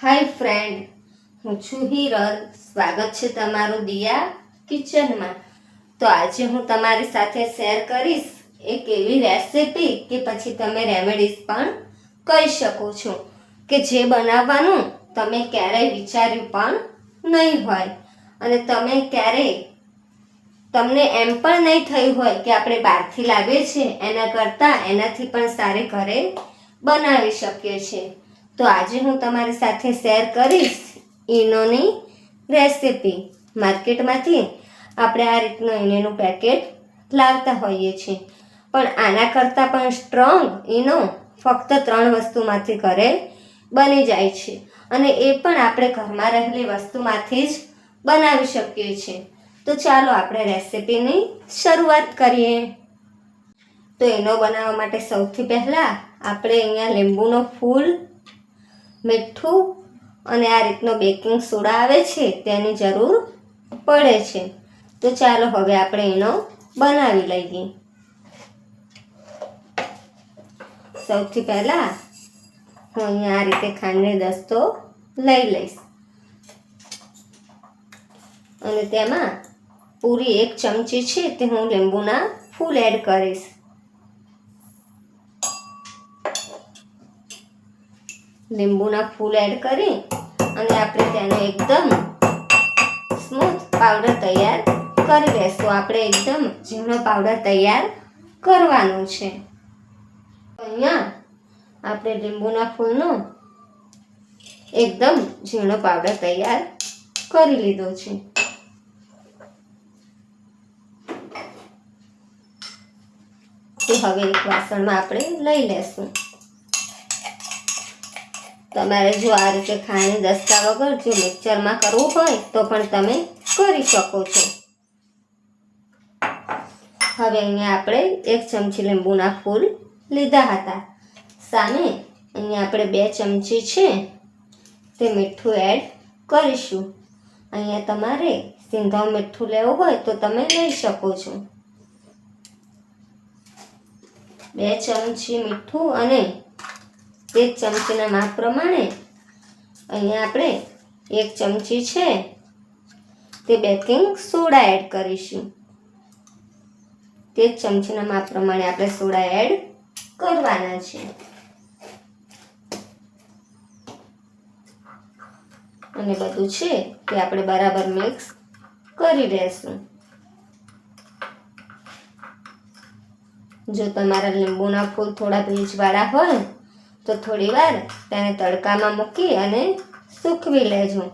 હાય friend, હું છું હિરલ. સ્વાગત છે તમારું દિયા કિચનમાં. તો આજે હું તમારી સાથે શેર કરીશ એક એવી રેસિપી કે પછી તમે રેમેડીઝ પણ કહી શકો છો કે જે બનાવવાનું તમે ક્યારેય વિચાર્યું પણ નહીં હોય. અને તમે ક્યારેય તમને એમ પણ નહીં થયું હોય કે આપણે બહારથી લાવીએ છીએ, એના કરતાં એનાથી પણ સારી ઘરે બનાવી શકીએ છીએ. તો આજે હું તમારી સાથે શેર કરીશ ઈનોની રેસીપી માર્કેટમાંથી આપણે આ રીતનું ઈનોનું પેકેટ લાવતા હોઈએ છીએ. પણ આના કરતાં પણ સ્ટ્રોંગ ઈનો ફક્ત ત્રણ વસ્તુમાંથી ઘરે બની જાય છે. અને એ પણ આપણે ઘરમાં રહેલી વસ્તુમાંથી જ બનાવી શકીએ છીએ. તો ચાલો આપણે રેસીપીની શરૂઆત કરીએ. તો એનો બનાવવા માટે સૌથી પહેલાં આપણે અહીંયા લીંબુનો ફૂલ મીઠું અને આ રીતનો બેકિંગ સોડા આવે છે તેની જરૂર પડે છે. તો ચાલો હવે આપણે એનો બનાવી લઈએ. સૌથી પહેલાં હું અહીંયા આ રીતે ખાંડની દસ્તો લઈ લઈશ. અને તેમાં પૂરી એક ચમચી છે તે હું લીંબુના ફૂલ એડ કરીશ. લીંબુના ફૂલ એડ કરી અને આપણે તેનો એકદમ સ્મૂથ પાવડર તૈયાર કરી લેશું. આપણે એકદમ ઝીણો પાવડર તૈયાર કરવાનો છે. અહીંયા આપણે લીંબુના ફૂલનો એકદમ ઝીણો પાવડર તૈયાર કરી લીધો છે. હવે એક વાસણમાં આપણે લઈ લેશું. તમારે જો આ રીતે ખાંડની દસ્તા વગર જો મિક્સરમાં કરવું હોય તો પણ તમે કરી શકો છો. હવે અહીંયા આપણે એક ચમચી લીંબુના ફૂલ લીધા હતા. સામે અહીંયા આપણે બે ચમચી છે તે મીઠું એડ કરીશું. અહીંયા તમારે સિંધાવ મીઠું લેવું હોય તો તમે લઈ શકો છો. બે ચમચી મીઠું અને એક ચમચીના માપ પ્રમાણે અહીંયા આપણે એક ચમચી છે તે બેકિંગ સોડા એડ કરીશું. તે જ ચમચીના માપ પ્રમાણે આપણે સોડા એડ કરવાના છે. અને બધું છે તે આપણે બરાબર મિક્સ કરી લેશું જો તમારા લીંબુના ફૂલ થોડા ભેજવાળા હોય તો થોડી વાર તેને તડકામાં મૂકી અને સૂકવી લેજો,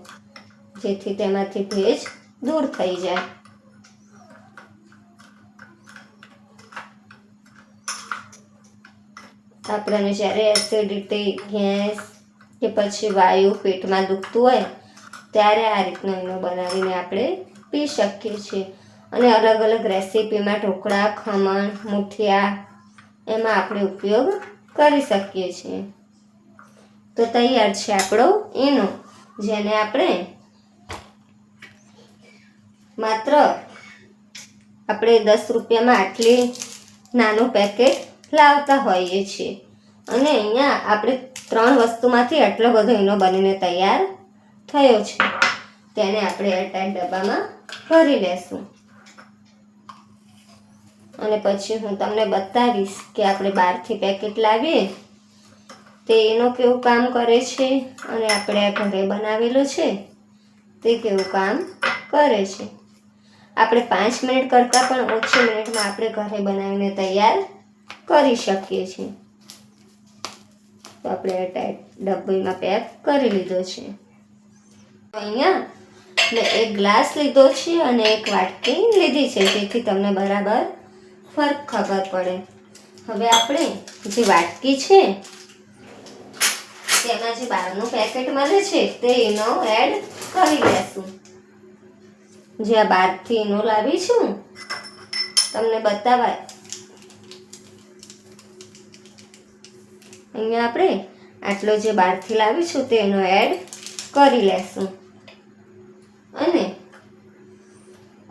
જેથી તેમાંથી ભેજ દૂર થઈ જાય. આપણને જ્યારે એસિડિટી ગેસ કે પછી વાયુ પેટમાં દુખતું હોય, ત્યારે આ રીતનો એનો બનાવીને આપણે પી શકીએ છીએ. અને અલગ અલગ રેસીપીમાં ઢોકળા, ખમણ, મુઠિયા, એમાં આપણે ઉપયોગ કરી શકીએ છીએ. તો તૈયાર છે આપણો એનો, જેને આપણે માત્ર આપણે દસ રૂપિયામાં આટલી નાનું પેકેટ લાવતા હોઈએ છીએ. અને અહીંયા આપણે ત્રણ વસ્તુમાંથી આટલો બધો એનો બનીને તૈયાર થયો છે. તેને આપણે એરટાઈટ ડબ્બામાં ભરી લેશું. અને પછી હું તમને બતાવીશ કે આપણે બહારથી પેકેટ લાવીએ તે એનું કેવું કામ કરે છે અને આપણે ઘરે બનાવેલું છે તે કેવું કામ કરે છે. આપણે પાંચ મિનિટ કરતાં પણ ઓછી મિનિટમાં આપણે ઘરે બનાવીને તૈયાર કરી શકીએ છીએ. તો આપણે ટાઈટ ડબ્બીમાં પેક કરી લીધો છે. અહીંયા મેં એક ગ્લાસ લીધો છે અને એક વાટકી લીધી છે, જેથી તમને બરાબર ફરક ખબર પડે. હવે આપણે જે વાટકી છે, તેમાં જે બહારનું પેકેટ મળે છે, તે એનો એડ કરી લેશું. જે આ બહારથી એનો લાવી છું, તમને બતાવાય. અહીંયા આપણે આટલો જે બહારથી લાવી છું, તેનો એડ કરી લેશું. અને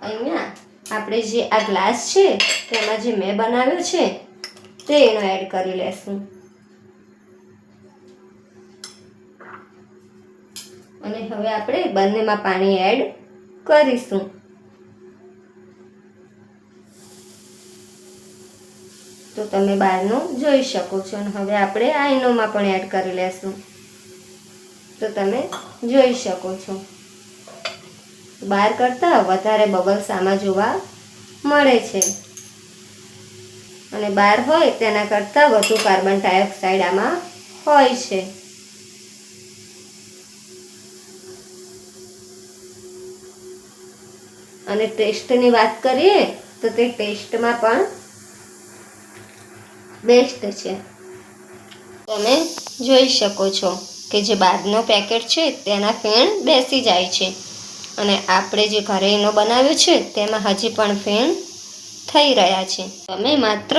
અહીંયા આપણે જે આ ગ્લાસ છે, તેમાં જે મેં બનાવ્યો છે, તે એનો એડ કરી લેશું. અને હવે આપણે બંનેમાં પાણી એડ કરીશું. તો તમે બહારનું જોઈ શકો છો અને હવે આપણે આ ઈનોમાં પણ એડ કરી લેશું. તો તમે જોઈ શકો છો. બહાર કરતાં વધારે બબલ્સ આમાં જોવા મળે છે. અને બહાર હોય તેના કરતાં વધુ કાર્બન ડાયોક્સાઇડ આમાં હોય છે. અને ટેસ્ટની વાત કરીએ તો તે ટેસ્ટમાં પણ બેસ્ટ છે. તમે જોઈ શકો છો કે જે બહારનો પેકેટ છે તેના ફેણ બેસી જાય છે. અને આપણે જે ઘરે એનો બનાવ્યો છે, તેમાં હજી પણ ફેણ થઈ રહ્યા છે. તમે માત્ર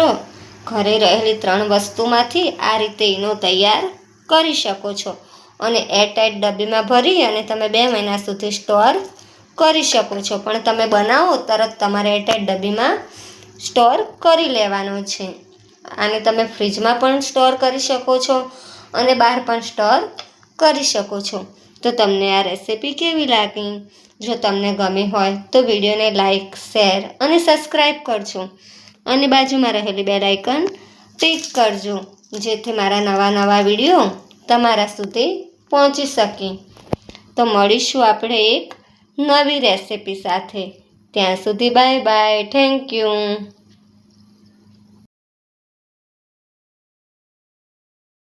ઘરે રહેલી ત્રણ વસ્તુમાંથી આ રીતે ઈનો તૈયાર કરી શકો છો અને એરટાઈટ ડબ્બીમાં ભરી અને તમે બે મહિના સુધી સ્ટોર કરી શકો છો. પણ તમે બનાવો, તરત તમારે એરટાઈટ ડબ્બીમાં સ્ટોર કરી લેવાનો છે. આને તમે ફ્રીજમાં પણ સ્ટોર કરી શકો છો અને બહાર પણ સ્ટોર કરી શકો છો. તો તમને આ રેસિપી કેવી લાગી? જો તમને ગમી હોય તો વિડીયોને લાઇક શેર અને સબસ્ક્રાઈબ કરજો. અને બાજુમાં રહેલી બે આઇકન ટિક કરજો, જેથી મારા નવા નવા વીડિયો તમારા સુધી પહોંચી શકે. તો મળીશું આપણે એક નવી રેસીપી સાથે. ત્યાં સુધી બાય બાય, થેન્ક યુ.